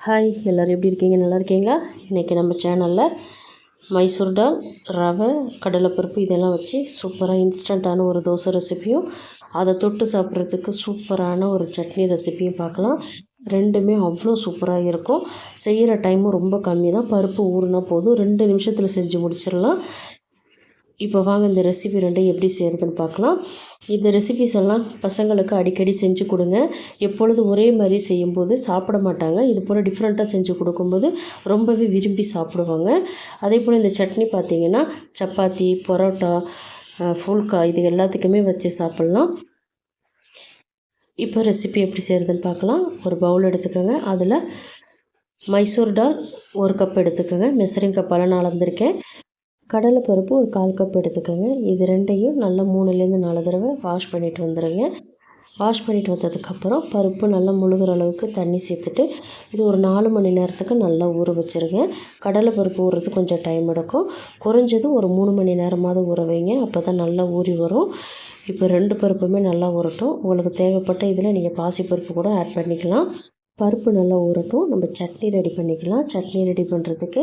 Hi எல்லோரும் எப்படி இருக்கீங்க? நல்லா இருக்கீங்களா? இன்றைக்கி நம்ம சேனலில் மைசூர் டால் ரவை கடலைப்பருப்பு இதெல்லாம் வச்சு சூப்பராக இன்ஸ்டண்ட்டான ஒரு தோசை ரெசிப்பியும் அதை தொட்டு சாப்பிட்றதுக்கு சூப்பரான ஒரு சட்னி ரெசிப்பியும் பார்க்கலாம். ரெண்டுமே அவ்வளோ சூப்பராக இருக்கும். செய்கிற டைமும் ரொம்ப கம்மி தான் பருப்பு ஊறுனா போதும். ரெண்டு நிமிஷத்தில் செஞ்சு முடிச்சிடலாம். இப்போ வாங்க இந்த ரெசிபி ரெண்டும் எப்படி செய்கிறதுன்னு பார்க்கலாம். இந்த ரெசிபிஸ் எல்லாம் பசங்களுக்கு அடிக்கடி செஞ்சு கொடுங்க. எப்பொழுது ஒரே மாதிரி செய்யும்போது சாப்பிட மாட்டாங்க. இது போல் டிஃப்ரெண்ட்டாக செஞ்சு கொடுக்கும்போது ரொம்பவே விரும்பி சாப்பிடுவாங்க. அதே போல் இந்த சட்னி பார்த்திங்கன்னா சப்பாத்தி பரோட்டா ஃபுல்கா இது எல்லாத்துக்குமே வச்சு சாப்பிட்லாம். இப்போ ரெசிபி எப்படி செய்கிறதுன்னு பார்க்கலாம். ஒரு பவுல் எடுத்துக்கோங்க. அதில் மைசூர் டால் ஒரு கப் எடுத்துக்கோங்க. மெசரிங் கப்பால் நான் அளந்திருக்கேன். கடலைப்பருப்பு ஒரு கால் கப் எடுத்துக்கோங்க. இது ரெண்டையும் நல்லா மூணுலேருந்து நாலு தடவை வாஷ் பண்ணிட்டு வந்துடுங்க வாஷ் பண்ணிவிட்டு வந்ததுக்கப்புறம் பருப்பு நல்லா முழுகிற அளவுக்கு தண்ணி சேர்த்துட்டு இது ஒரு நாலு மணி நேரத்துக்கு நல்லா ஊற வச்சுருங்க. கடலை பருப்பு ஊறுறது கொஞ்சம் டைம் எடுக்கும். குறைஞ்சது ஒரு மூணு மணி நேரமாவது ஊற வைங்க. அப்போ தான் நல்லா ஊறி வரும். இப்போ ரெண்டு பருப்புமே நல்லா ஊறட்டும். உங்களுக்கு தேவைப்பட்ட இதில் நீங்கள் பாசிப்பருப்பு கூட ஆட் பண்ணிக்கலாம். பருப்பு நல்லா ஊறட்டும். நம்ம சட்னி ரெடி பண்ணிக்கலாம். சட்னி ரெடி பண்ணுறதுக்கு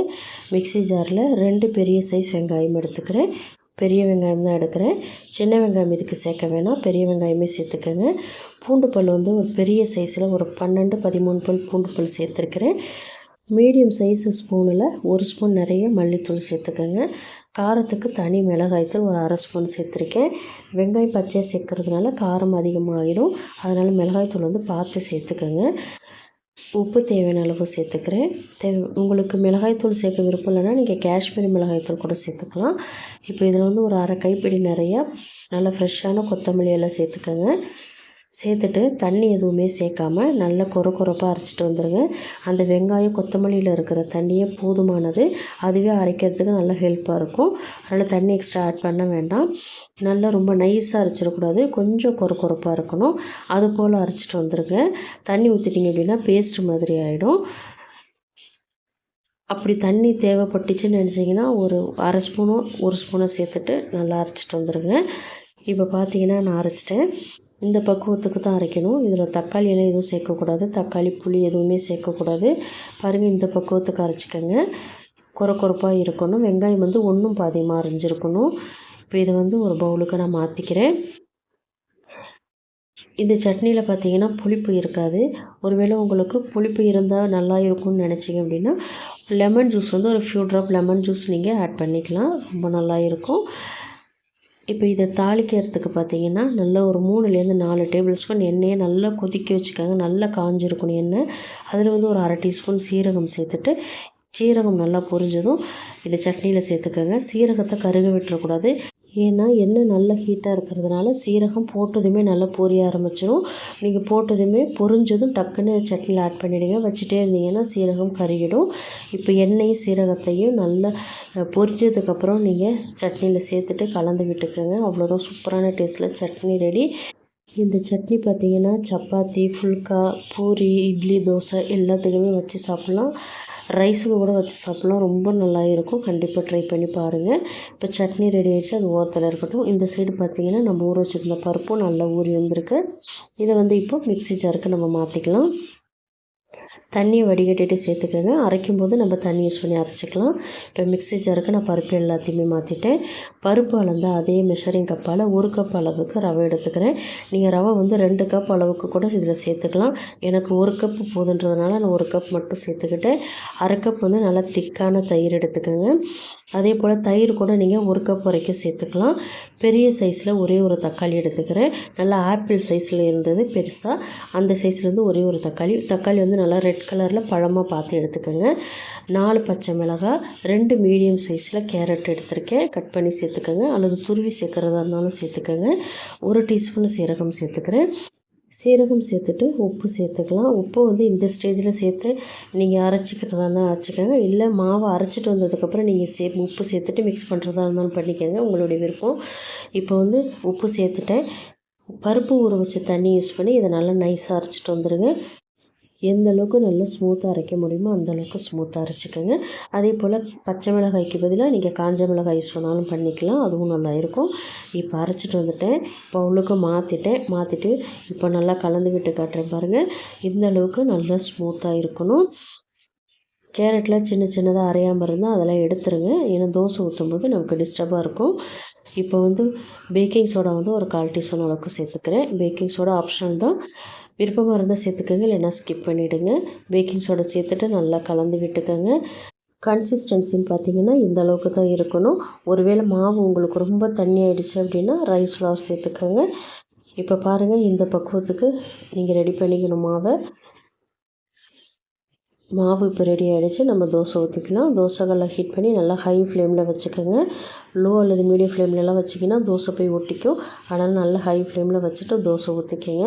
மிக்சி ஜாரில் ரெண்டு பெரிய சைஸ் வெங்காயம் எடுத்துக்கிறேன். பெரிய வெங்காயம் தான் எடுக்கிறேன். சின்ன வெங்காயம் இதுக்கு சேர்க்க வேணாம். பெரிய வெங்காயமே சேர்த்துக்கோங்க. பூண்டு பல் வந்து ஒரு பெரிய சைஸில் ஒரு பன்னெண்டு பதிமூணு பல் பூண்டு பல் சேர்த்துருக்கிறேன். மீடியம் சைஸ் ஸ்பூனில் ஒரு ஸ்பூன் நிறைய மல்லித்தூள் சேர்த்துக்கோங்க. காரத்துக்கு தனி மிளகாய்த்தூள் ஒரு அரை ஸ்பூன் சேர்த்துருக்கேன். வெங்காயம் பச்சையாக சேர்க்குறதுனால காரம் அதிகமாகிடும் அதனால் மிளகாய்த்தூள் வந்து பார்த்து சேர்த்துக்கோங்க. உப்பு தேவையான அளவு சேர்த்துக்கிறேன். தேவை உங்களுக்கு மிளகாய்த்தூள் சேர்க்க விருப்பம் இல்லைன்னா நீங்கள் காஷ்மீரி மிளகாய்த்தூள் கூட சேர்த்துக்கலாம். இப்போ இதில் வந்து ஒரு அரை கைப்பிடி நிறையா நல்லா ஃப்ரெஷ்ஷான கொத்தமல்லி எல்லாம் சேர்த்துக்கோங்க. சேர்த்துட்டு தண்ணி எதுவுமே சேர்க்காம நல்லா கொர கொரப்பாக அரைச்சிட்டு வந்துடுங்க அந்த வெங்காயம் கொத்தமல்லியில் இருக்கிற தண்ணியே போதுமானது. அதுவே அரைக்கிறதுக்கு நல்லா ஹெல்ப்பாக இருக்கும். அதனால் தண்ணி எக்ஸ்ட்ரா ஆட் பண்ண வேண்டாம். நல்லா ரொம்ப நைஸாக அரைச்சிடக்கூடாது. கொஞ்சம் கொர கொரப்பாக இருக்கணும். அது போல் அரைச்சிட்டு வந்துடுங்க தண்ணி ஊற்றிட்டிங்க அப்படின்னா பேஸ்ட் மாதிரி ஆகிடும் அப்படி தண்ணி தேவைப்பட்டுச்சுன்னு நினச்சிங்கன்னா ஒரு அரை ஸ்பூனோ ஒரு ஸ்பூனை சேர்த்துட்டு நல்லா அரைச்சிட்டு வந்துடுங்க இப்போ பார்த்தீங்கன்னா நான் அரைச்சிட்டேன். இந்த பக்குவத்துக்கு தான் அரைக்கணும். இதில் தக்காளி எல்லாம் எதுவும் சேர்க்கக்கூடாது. தக்காளி புளி எதுவுமே சேர்க்கக்கூடாது. பாருங்கள் இந்த பக்குவத்துக்கு அரைச்சிக்கோங்க. குறை குறைப்பாக இருக்கணும். வெங்காயம் வந்து ஒன்றும் பாதியமாக அரைஞ்சிருக்கணும். இப்போ இதை வந்து ஒரு பவுலுக்கு நான் மாற்றிக்கிறேன். இந்த சட்னியில் பார்த்தீங்கன்னா புளிப்பு இருக்காது. ஒருவேளை உங்களுக்கு புளிப்பு இருந்தால் நல்லா இருக்கும்னு நினச்சிங்க அப்படின்னா லெமன் ஜூஸ் வந்து ஒரு ஃபியூ ட்ராப் லெமன் ஜூஸ் நீங்கள் ஆட் பண்ணிக்கலாம். ரொம்ப நல்லா இருக்கும். இப்போ இதை தாளிக்கிறதுக்கு பார்த்தீங்கன்னா நல்லா ஒரு மூணுலேருந்து நாலு டேபிள் ஸ்பூன் எண்ணெயை நல்லா கொதிக்க வச்சுக்கோங்க. நல்லா காஞ்சிருக்கணும் எண்ணெய். அதில் வந்து ஒரு அரை டீஸ்பூன் சீரகம் சேர்த்துட்டு சீரகம் நல்லா பொரிஞ்சதும் இதை சட்னியில் சேர்த்துக்கோங்க. சீரகத்தை கருக விட்டுறக்கூடாது. ஏன்னா எண்ணெய் நல்ல ஹீட்டாக இருக்கிறதுனால சீரகம் போட்டதுமே நல்லா பொரிய ஆரம்பிச்சிடும் நீங்கள் போட்டதுமே பொரிஞ்சதும் டக்குன்னு சட்னியில் ஆட் பண்ணிவிடுங்க வச்சுட்டே இருந்தீங்கன்னா சீரகம் கருகிடும். இப்போ எண்ணெயும் சீரகத்தையும் நல்லா பொரிஞ்சதுக்கப்புறம் நீங்கள் சட்னியில் சேர்த்துட்டு கலந்து விட்டுக்கோங்க. அவ்வளோதான் சூப்பரான டேஸ்ட்டில் சட்னி ரெடி இந்த சட்னி பார்த்திங்கன்னா சப்பாத்தி ஃபுல்கா பூரி இட்லி தோசை எல்லாத்துக்குமே வச்சு சாப்பிட்லாம். ரைஸுக்கு கூட வச்சு சாப்பிட்லாம். ரொம்ப நல்லா இருக்கும் கண்டிப்பாக ட்ரை பண்ணி பாருங்கள் இப்போ சட்னி ரெடி ஆகிடுச்சு அது ஓரத்தில் இருக்கட்டும். இந்த சைடு பார்த்திங்கன்னா நம்ம ஊற வச்சுருந்த பருப்பும் நல்லா ஊறி வந்திருக்கு. இதை வந்து இப்போ மிக்ஸி ஜாருக்கு நம்ம மாற்றிக்கலாம் தண்ணியை வடிகட்டிட்டு சேர்த்துக்கோங்க. அரைக்கும் போது நம்ம தண்ணி யூஸ் பண்ணி அரைச்சிக்கலாம். இப்போ மிக்ஸி ஜாருக்கு நான் பருப்பு எல்லாத்தையுமே மாற்றிட்டேன் பருப்பு அளந்து அதே மெஷரிங் கப்பால் ஒரு கப் அளவுக்கு ரவை எடுத்துக்கிறேன். நீங்கள் ரவை வந்து ரெண்டு கப் அளவுக்கு கூட இதில் சேர்த்துக்கலாம். எனக்கு ஒரு கப் போதுன்றதுனால நான் ஒரு கப் மட்டும் சேர்த்துக்கிட்டேன். அரை கப் வந்து நல்லா திக்கான தயிர் எடுத்துக்கோங்க. அதே போல் தயிர் கூட நீங்கள் ஒரு கப் வரைக்கும் சேர்த்துக்கலாம். பெரிய சைஸில் ஒரே ஒரு தக்காளி எடுத்துக்கிறேன். நல்லா ஆப்பிள் சைஸில் இருந்தது பெருசாக அந்த சைஸ்லேருந்து ஒரே ஒரு தக்காளி. தக்காளி வந்து நல்லா ரெட் கலரில் பழமாக பார்த்து எடுத்துக்கோங்க. நாலு பச்சை மிளகாய் ரெண்டு மீடியம் சைஸில் கேரட் எடுத்திருக்கேன். கட் பண்ணி சேர்த்துக்கோங்க. அல்லது துருவி சேர்க்குறதா இருந்தாலும் சேர்த்துக்கோங்க. ஒரு டீஸ்பூன் சீரகம் சேர்த்துக்கிறேன். சீரகம் சேர்த்துட்டு உப்பு சேர்த்துக்கலாம். உப்பு வந்து இந்த ஸ்டேஜில் சேர்த்து நீங்கள் அரைச்சிக்கிறதா இருந்தாலும் அரைச்சிக்கோங்க. இல்லை மாவை அரைச்சிட்டு வந்ததுக்கப்புறம் நீங்கள் சே உப்பு சேர்த்துட்டு மிக்ஸ் பண்ணுறதா இருந்தாலும் பண்ணிக்கோங்க. உங்களுடைய விருப்பம். இப்போ வந்து உப்பு சேர்த்துட்டேன். பருப்பு ஊற வச்ச தண்ணி யூஸ் பண்ணி இதை நல்லா நைஸாக அரைச்சிட்டு வந்துடுங்க எந்த அளவுக்கு நல்லா ஸ்மூத்தாக அரைக்க முடியுமோ அந்த அளவுக்கு ஸ்மூத்தாக அரைச்சிக்கோங்க. அதே போல் பச்சை மிளகாய்க்கு பதிலாக நீங்கள் காஞ்ச மிளகாய் யூஸ் பண்ணாலும் பண்ணிக்கலாம். அதுவும் நல்லா இருக்கும். இப்போ அரைச்சிட்டு வந்துட்டேன். பவுலுக்கு மாற்றிட்டேன் மாற்றிட்டு இப்போ நல்லா கலந்து விட்டு காட்டுறேன் பாருங்கள் இந்த அளவுக்கு நல்லா ஸ்மூத்தாக இருக்கணும். கேரட்டில் சின்ன சின்னதாக அரையாமல் இருந்தால் அதெல்லாம் எடுத்துருங்க. ஏன்னா தோசை ஊற்றும் போது நமக்கு டிஸ்டர்பாக இருக்கும். இப்போ வந்து பேக்கிங் சோடா வந்து ஒரு கால் டீஸ்பூன் அளவுக்கு சேர்த்துக்கிறேன். பேக்கிங் சோடா ஆப்ஷனல் தான். விருப்பமாக இருந்தால் சேர்த்துக்கோங்க. இல்லைன்னா ஸ்கிப் பண்ணிவிடுங்க பேக்கிங் சோடா சேர்த்துட்டு நல்லா கலந்து விட்டுக்கோங்க. கன்சிஸ்டன்சின்னு பார்த்தீங்கன்னா இந்த அளவுக்கு தான் இருக்கணும். ஒருவேளை மாவு உங்களுக்கு ரொம்ப தண்ணி ஆகிடுச்சு அப்படின்னா ரைஸ் ஃப்ளவர் சேர்த்துக்கோங்க. இப்போ பாருங்கள் இந்த பக்குவத்துக்கு நீங்கள் ரெடி பண்ணிக்கணும் மாவை. மாவு இப்போ ரெடி ஆகிடுச்சு நம்ம தோசை ஊற்றிக்கலாம் தோசைகளை ஹீட் பண்ணி நல்லா ஹை ஃப்ளேமில் வச்சுக்கோங்க. லோ அல்லது மீடியம் ஃப்ளேம்லலாம் வச்சிங்கன்னா தோசை போய் ஒட்டிக்கும். அதனால் நல்லா ஹை ஃப்ளேமில் வச்சுட்டு தோசை ஊற்றிக்கங்க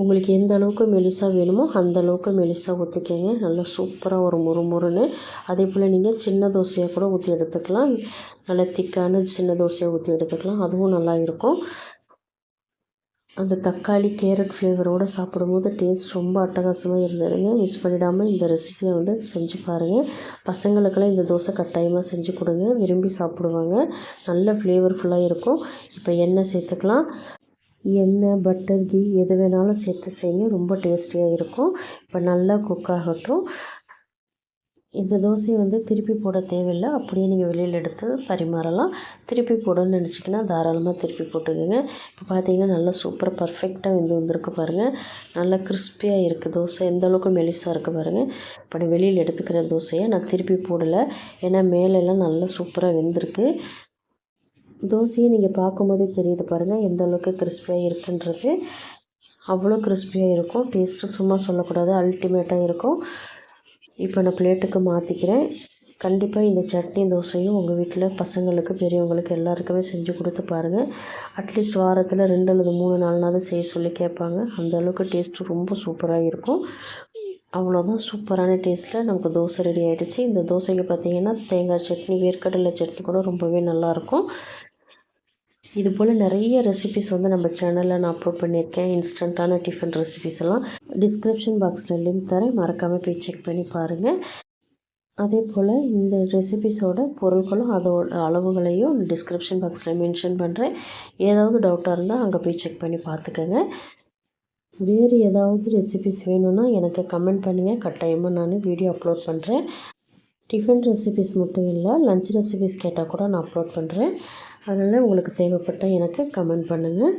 உங்களுக்கு எந்த அளவுக்கு மெலிசாக வேணுமோ அந்த அளவுக்கு மெலிசாக ஊற்றிக்கங்க நல்லா சூப்பராக ஒரு முறுமுறுன்னு அதே போல் நீங்கள் சின்ன தோசையாக கூட ஊற்றி எடுத்துக்கலாம். நல்லா திக்கான சின்ன தோசையாக ஊற்றி எடுத்துக்கலாம். அதுவும் நல்லா இருக்கும். அந்த தக்காளி கேரட் ஃப்ளேவரோடு சாப்பிடும்போது டேஸ்ட் ரொம்ப அட்டகாசமாக இருந்ததுங்க மிஸ் பண்ணிடாமல் இந்த ரெசிபியை வந்து செஞ்சு பாருங்கள் பசங்களுக்கெல்லாம் இந்த தோசை கட்டாயமாக செஞ்சு கொடுங்க. விரும்பி சாப்பிடுவாங்க. நல்ல ஃப்ளேவர்ஃபுல்லாக இருக்கும். இப்போ எண்ணெய் சேர்த்துக்கலாம். எண்ணெய் பட்டர் கீ எது வேணாலும் சேர்த்து செய்யுங்க. ரொம்ப டேஸ்டியாக இருக்கும். இப்போ நல்லா குக் ஆகட்டும். இந்த தோசையை வந்து திருப்பி போட தேவையில்லை. அப்படியே நீங்கள் வெளியில் எடுத்து பரிமாறலாம். திருப்பி போடணும்னு நினச்சிங்கன்னா தாராளமாக திருப்பி போட்டுக்கோங்க. இப்போ பார்த்தீங்கன்னா நல்லா சூப்பராக பர்ஃபெக்டாக வெந்து வந்திருக்கு பாருங்கள் நல்லா கிறிஸ்பியாக இருக்குது தோசை. எந்த அளவுக்கு மெலிசாக இருக்குது பாருங்கள் இப்போ நான் வெளியில் எடுத்துக்கிற தோசையை நான் திருப்பி போடலை. ஏன்னா மேலெல்லாம் நல்லா சூப்பராக வெந்திருக்கு. தோசையை நீங்கள் பார்க்கும்போதே தெரியுது பாருங்கள் எந்த அளவுக்கு கிறிஸ்பியாக இருக்குன்றது. அவ்வளோ கிறிஸ்பியாக இருக்கும். டேஸ்ட்டு சும்மா சொல்லக்கூடாது அல்டிமேட்டாக இருக்கும். இப்போ நான் பிளேட்டுக்கு மாற்றிக்கிறேன் கண்டிப்பாக இந்த சட்னி தோசையும் உங்கள் வீட்டில் பசங்களுக்கு பெரியவங்களுக்கு எல்லாருக்குமே செஞ்சு கொடுத்து பாருங்கள் அட்லீஸ்ட் வாரத்தில் ரெண்டு அல்லது மூணு நாள்னாவது செய்ய சொல்லி கேட்பாங்க. அந்த அளவுக்கு டேஸ்ட்டு ரொம்ப சூப்பராக இருக்கும். அவ்வளோதான் சூப்பரான டேஸ்ட்டில் நமக்கு தோசை ரெடி ஆகிடுச்சு இந்த தோசைக்கு பார்த்திங்கன்னா தேங்காய் சட்னி வேர்க்கடலை சட்னி கூட ரொம்பவே நல்லாயிருக்கும் இது போல் நிறைய ரெசிபிஸ் வந்து நம்ம சேனலில் நான் அப்லோட் பண்ணியிருக்கேன். இன்ஸ்டண்ட்டான டிஃபன் ரெசிபிஸ் எல்லாம். டிஸ்கிரிப்ஷன் பாக்ஸில் லிங்க் தரேன். மறக்காமல் போய் செக் பண்ணி பாருங்கள் அதே போல் இந்த ரெசிபிஸோட பொருட்களும் அதோட அளவுகளையும் டிஸ்கிரிப்ஷன் பாக்ஸில் மென்ஷன் பண்ணுறேன் ஏதாவது டவுட்டாக இருந்தால் அங்கே போய் செக் பண்ணி பார்த்துக்கோங்க வேறு ஏதாவது ரெசிபிஸ் வேணும்னா எனக்கு கமெண்ட் பண்ணுங்கள் கட்டாயமாக நான் வீடியோ அப்லோட் பண்ணுறேன் டிஃபன் ரெசிபிஸ் மட்டும் இல்லை லஞ்ச் ரெசிபிஸ் கேட்டால் கூட நான் அப்லோட் பண்ணுறேன் அதனால் உங்களுக்கு தேவைப்பட்டால் எனக்கு கமெண்ட் பண்ணுங்கள்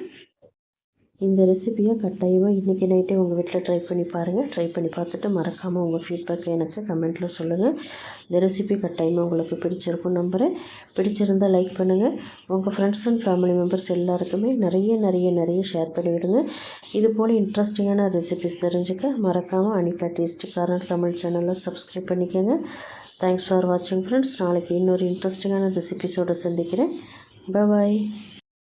இந்த ரெசிப்பியை கட்டாயமாக இன்றைக்கி நைட்டே உங்கள் வீட்டில் ட்ரை பண்ணி பாருங்கள் ட்ரை பண்ணி பார்த்துட்டு மறக்காமல் உங்கள் ஃபீட்பேக்கை எனக்கு கமெண்ட்டில் சொல்லுங்கள் இந்த ரெசிபி கட்டாயமாக உங்களுக்கு பிடிச்சிருக்கும் நம்புகிறேன் பிடிச்சிருந்தால் லைக் பண்ணுங்கள் உங்கள் ஃப்ரெண்ட்ஸ் அண்ட் ஃபேமிலி மெம்பர்ஸ் எல்லாருக்குமே நிறைய நிறைய நிறைய ஷேர் பண்ணிவிடுங்க இது போல் இன்ட்ரெஸ்டிங்கான ரெசிபிஸ் தெரிஞ்சுக்க மறக்காமல் அனிதா டேஸ்ட்டு கார்னர் தமிழ் சேனலில் சப்ஸ்கிரைப் பண்ணிக்கோங்க. தேங்க்ஸ் ஃபார் வாட்சிங் ஃப்ரெண்ட்ஸ் நாளைக்கு இன்னொரு இன்ட்ரெஸ்டிங்கான ரெசிபிஸோடு சந்திக்கிறேன். Bye bye.